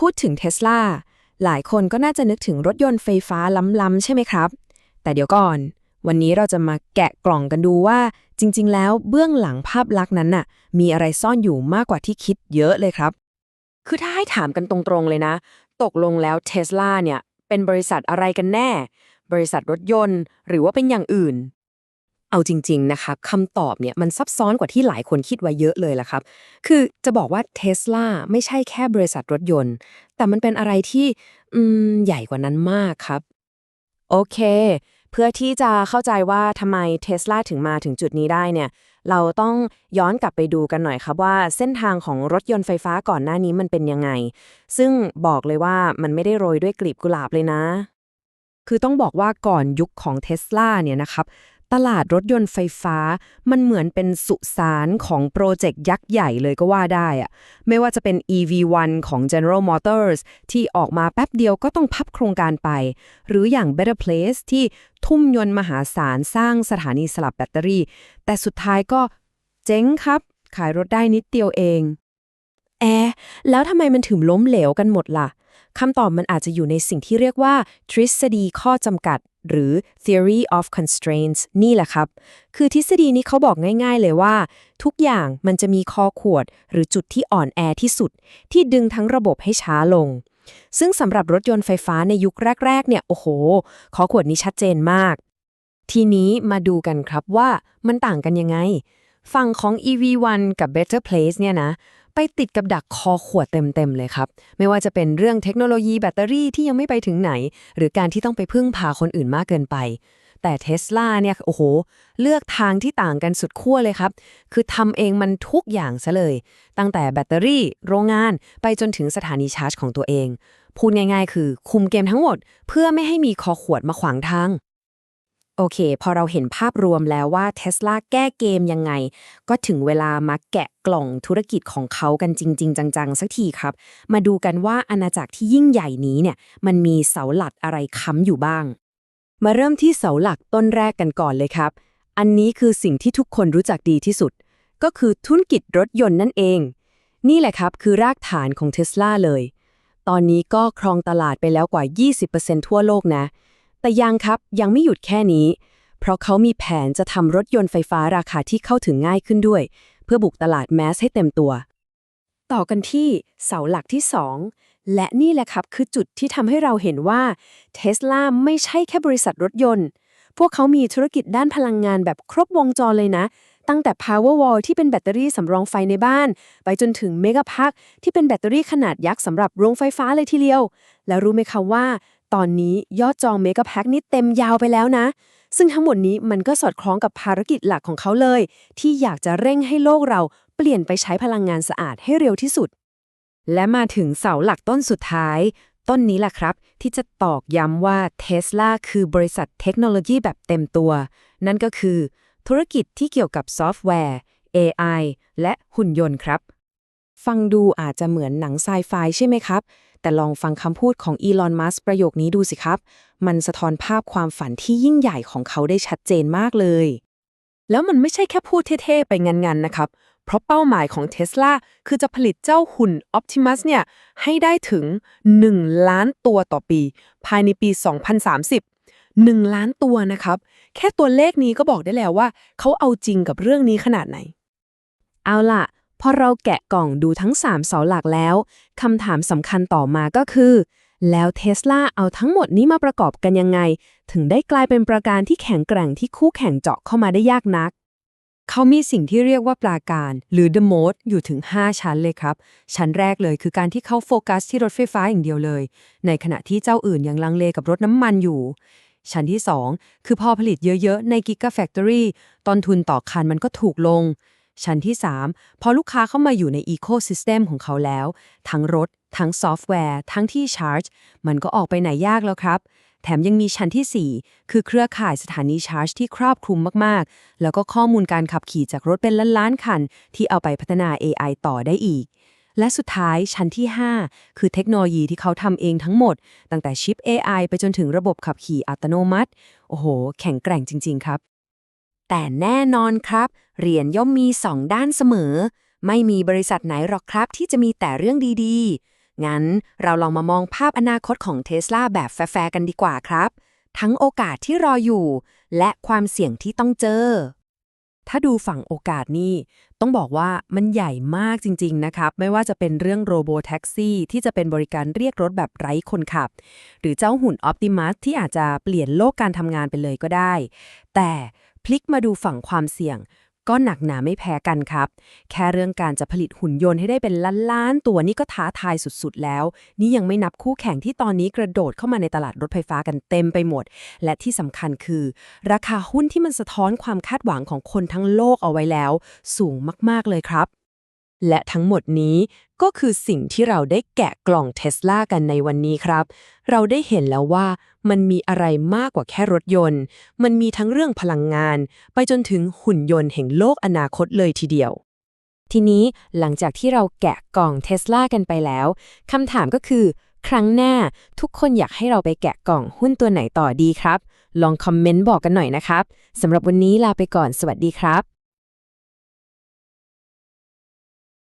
พูดถึงเทสลาหลายคนก็น่าจะนึกถึงรถยนต์ไฟฟ้าล้ำๆใช่ไหมครับ แต่เดี๋ยวก่อน วันนี้เราจะมาแกะกล่องกันดูว่า จริง ๆ แล้วเบื้องหลังภาพลักษณ์นั้นน่ะ มีอะไรซ่อนอยู่มากกว่าที่คิดเยอะเลยครับ คือถ้าให้ถามกันตรงๆเลยนะ ตกลงแล้วเทสลาเนี่ย เป็นบริษัทอะไรกันแน่ บริษัทรถยนต์ หรือว่าเป็นอย่างอื่น เอาจริง ๆ นะคะคำตอบเนี่ยมันซับซ้อนกว่าที่หลายคนคิดไว้เยอะเลยล่ะครับ คือจะบอกว่าเท s l a ไม่ใช่แค่บริษัทรถยนต์ แต่มันเป็นอะไรที่ใหญ่กว่านั้นมากครับ โอเค เพื่อที่จะเข้าใจว่าทำไมเท s l a ถึงมาถึงจุดนี้ได้เนี่ย เราต้องย้อนกลับไปดูกันหน่อยครับว่าเส้นทางของรถยนต์ไฟฟ้าก่อนหน้านี้มันเป็นยังไง ซึ่งบอกเลยว่ามันไม่ได้โรยด้วยกลีบกุหลาบเลยนะ คือต้องบอกว่าก่อนยุคของเท s l a เนี่ยนะครับ ตลาดรถยนต์ไฟฟ้า มันเหมือนเป็นสุสานของโปรเจกต์ยักษ์ใหญ่เลยก็ว่าได้อะไม่ว่าจะเป็น EV1 ของ General Motors ที่ออกมาแป๊บเดียวก็ต้องพับโครงการไป หรืออย่าง Better Place ที่ทุ่มยนต์มหาศาลสร้างสถานีสลับแบตเตอรี่ แต่สุดท้ายก็เจ๊งครับ ขายรถได้นิดเดียวเอง แอ แล้วทำไมมันถึงล้มเหลวกันหมดล่ะคำตอบมันอาจจะอยู่ในสิ่งที่เรียกว่า ทฤษฎีข้อจำกัด หรือ theory of constraints นี่แหละครับ คือทฤษฎีนี้เขาบอกง่ายๆเลยว่า ทุกอย่างมันจะมีคอขวด หรือจุดที่อ่อนแอที่สุด ที่ดึงทั้งระบบให้ช้าลง ซึ่งสำหรับรถยนต์ไฟฟ้าในยุคแรก ๆ เนี่ย โอ้โห คอขวดนี้ชัดเจนมาก ทีนี้มาดูกันครับว่ามันต่างกันยังไง ฝั่งของ EV1 กับ Better Place เนี่ยนะ ไปติดกับดักคอขวดเต็มๆเลยครับ ไม่ว่าจะเป็นเรื่องเทคโนโลยีแบตเตอรี่ที่ยังไม่ไปถึงไหน หรือการที่ต้องไปพึ่งพาคนอื่นมากเกินไป แต่เทสลาเนี่ยโอ้โห เลือกทางที่ต่างกันสุดขั้วเลยครับ คือทำเองมันทุกอย่างซะเลย ตั้งแต่แบตเตอรี่ โรงงาน ไปจนถึงสถานีชาร์จของตัวเอง พูดง่าย ๆ คือคุมเกมทั้งหมด เพื่อไม่ให้มีคอขวดมาขวางทาง โอเค พอเราเห็นภาพรวมแล้วว่าเท s l a แก้เกมยังไง ก็ถึงเวลามาแกะกล่องธุรกิจของเขากันจริง ๆ จัง ๆ สักทีครับ มาดูกันว่าอาณาจักรที่ยิ่งใหญ่นี้เนี่ย มันมีเสาหลักอะไรค้ำอยู่บ้าง มาเริ่มที่เสาหลักต้นแรกกันก่อนเลยครับ อันนี้คือสิ่งที่ทุกคนรู้จักดีที่สุด ก็คือธุรกิจรถยนต์นั่นเอง นี่แหละครับคือรากฐานของเท s l a เลย ตอนนี้ก็ครองตลาดไปแล้วกว่า 20%ทั่วโลกนะ แต่ยังครับยังไม่หยุดแค่นี้ เพราะเขามีแผนจะทำรถยนต์ไฟฟ้าราคาที่เข้าถึงง่ายขึ้นด้วย เพื่อบุกตลาดแมสให้เต็มตัว ต่อกันที่เสาหลักที่ 2 และนี่แหละครับคือจุดที่ทำให้เราเห็นว่าเท s l a ไม่ใช่แค่บริษัทรถยนต์ พวกเขามีธุรกิจด้านพลังงานแบบครบวงจรเลยนะ ตั้งแต่ Powerwall ที่เป็นแบตเตอรี่สำรองไฟในบ้าน ไปจนถึง Mega Pack ที่เป็นแบตเตอรี่ขนาดยักษ์สำหรับโรงไฟฟ้าเลยทีเดียว แล้วรู้ไหมคะว่า ตอนนี้ยอดจอง Mega Pack นี่เต็มยาวไปแล้วนะ ซึ่งทั้งหมดนี้มันก็สอดคล้องกับภารกิจหลักของเขาเลย ที่อยากจะเร่งให้โลกเราเปลี่ยนไปใช้พลังงานสะอาดให้เร็วที่สุด และมาถึงเสาหลักต้นสุดท้าย ต้นนี้แหละครับ ที่จะตอกย้ำว่า Tesla คือบริษัทเทคโนโลยีแบบเต็มตัว นั่นก็คือ ธุรกิจที่เกี่ยวกับซอฟต์แวร์ AI และหุ่นยนต์ครับ ฟังดูอาจจะเหมือนหนังไซไฟใช่ไหมครับ แต่ลองฟังคำพูดของอีลอน มัสประโยคนี้ดูสิครับ มันสะท้อนภาพความฝันที่ยิ่งใหญ่ของเขาได้ชัดเจนมากเลย แล้วมันไม่ใช่แค่พูดเท่ๆ ไปงันๆ นะครับ เพราะเป้าหมายของ Tesla คือจะผลิตเจ้าหุ่น Optimus เนี่ย ให้ได้ถึง 1 ล้านตัวต่อปี ภายในปี 2030 1 ล้านตัวนะครับ แค่ตัวเลขนี้ก็บอกได้แล้วว่า เขาเอาจริงกับเรื่องนี้ขนาดไหน เอาล่ะ พอเราแกะกล่องดูทั้ง 3 เสาหลักแล้วคำถามสำคัญต่อมาก็คือ แล้วเทสลาเอาทั้งหมดนี้มาประกอบกันยังไง ถึงได้กลายเป็นประการที่แข็งแกร่งที่คู่แข่งเจาะเข้ามาได้ยากนัก เขามีสิ่งที่เรียกว่าปราการ หรือ the mode อยู่ถึง 5 ชั้นเลยครับ ชั้นแรกเลยคือการที่เขาโฟกัสที่รถไฟฟ้าอย่างเดียวเลย ในขณะที่เจ้าอื่นยังลังเลกับรถน้ำมันอยู่ชั้นที่ 2 คือพอผลิตเยอะ ๆ ใน Giga Factory ต้นทุนต่อคันมันก็ถูกลง ชั้นที่ 3 พอลูกค้าเข้ามาอยู่ใน Ecosystem ของเขาแล้ว ทั้งรถ ทั้งซอฟต์แวร์ ทั้งที่ชาร์จ มันก็ออกไปไหนยากแล้วครับ แถมยังมีชั้นทีสี่ 4 คือเครือข่ายสถานีชาร์จที่ครอบคลุมมาก ๆ แล้วก็ข้อมูลการขับขี่จากรถเป็นล้านๆคัน ที่เอาไปพัฒนา AI ต่อได้อีกและสุดท้ายชั้นที่ 5 คือเทคโนโลยีที่เขาทำเองทั้งหมด ตั้งแต่ชิป AI ไปจนถึงระบบขับขี่อัตโนมัติ โอ้โห แข็งแกร่งจริง ๆ ครับ แต่แน่นอนครับ เหรียญย่อมมีสองด้านเสมอ ไม่มีบริษัทไหนหรอกครับที่จะมีแต่เรื่องดีๆ งั้นเราลองมามองภาพอนาคตของเท s l a แบบแฟร์กันดีกว่าครับ ทั้งโอกาสที่รออยู่ และความเสี่ยงที่ต้องเจอ ถ้าดูฝั่งโอกาสนี่ ต้องบอกว่ามันใหญ่มากจริง ๆ นะครับ ไม่ว่าจะเป็นเรื่องโรโบแท็กซี่ที่จะเป็นบริการเรียกรถแบบไร้คนขับ หรือเจ้าหุ่นออ t ติมัสที่อาจจะเปลี่ยนโลกการทำงานไปเลยก็ได้ แต่ พลิกมาดูฝั่งความเสี่ยง ก็หนักหนาไม่แพ้กันครับ แค่เรื่องการจะผลิตหุ่นยนต์ให้ได้เป็นล้านๆตัวนี่ก็ท้าทายสุดๆแล้ว นี่ยังไม่นับคู่แข่งที่ตอนนี้กระโดดเข้ามาในตลาดรถไฟฟ้ากันเต็มไปหมด และที่สำคัญคือ ราคาหุ้นที่มันสะท้อนความคาดหวังของคนทั้งโลกเอาไว้แล้ว สูงมากๆเลยครับและทั้งหมดนี้ ก็คือสิ่งที่เราได้แกะกล่องเทสลากันในวันนี้ครับ เราได้เห็นแล้วว่ามันมีอะไรมากกว่าแค่รถยนต์ มันมีทั้งเรื่องพลังงาน ไปจนถึงหุ่นยนต์แห่งโลกอนาคตเลยทีเดียว ทีนี้หลังจากที่เราแกะกล่องเทสลากันไปแล้วคำถามก็คือ ครั้งหน้าทุกคนอยากให้เราไปแกะกล่องหุ้นตัวไหนต่อดีครับ ลองคอมเมนต์บอกกันหน่อยนะครับสำหรับวันนี้ลาไปก่อนสวัสดีครับ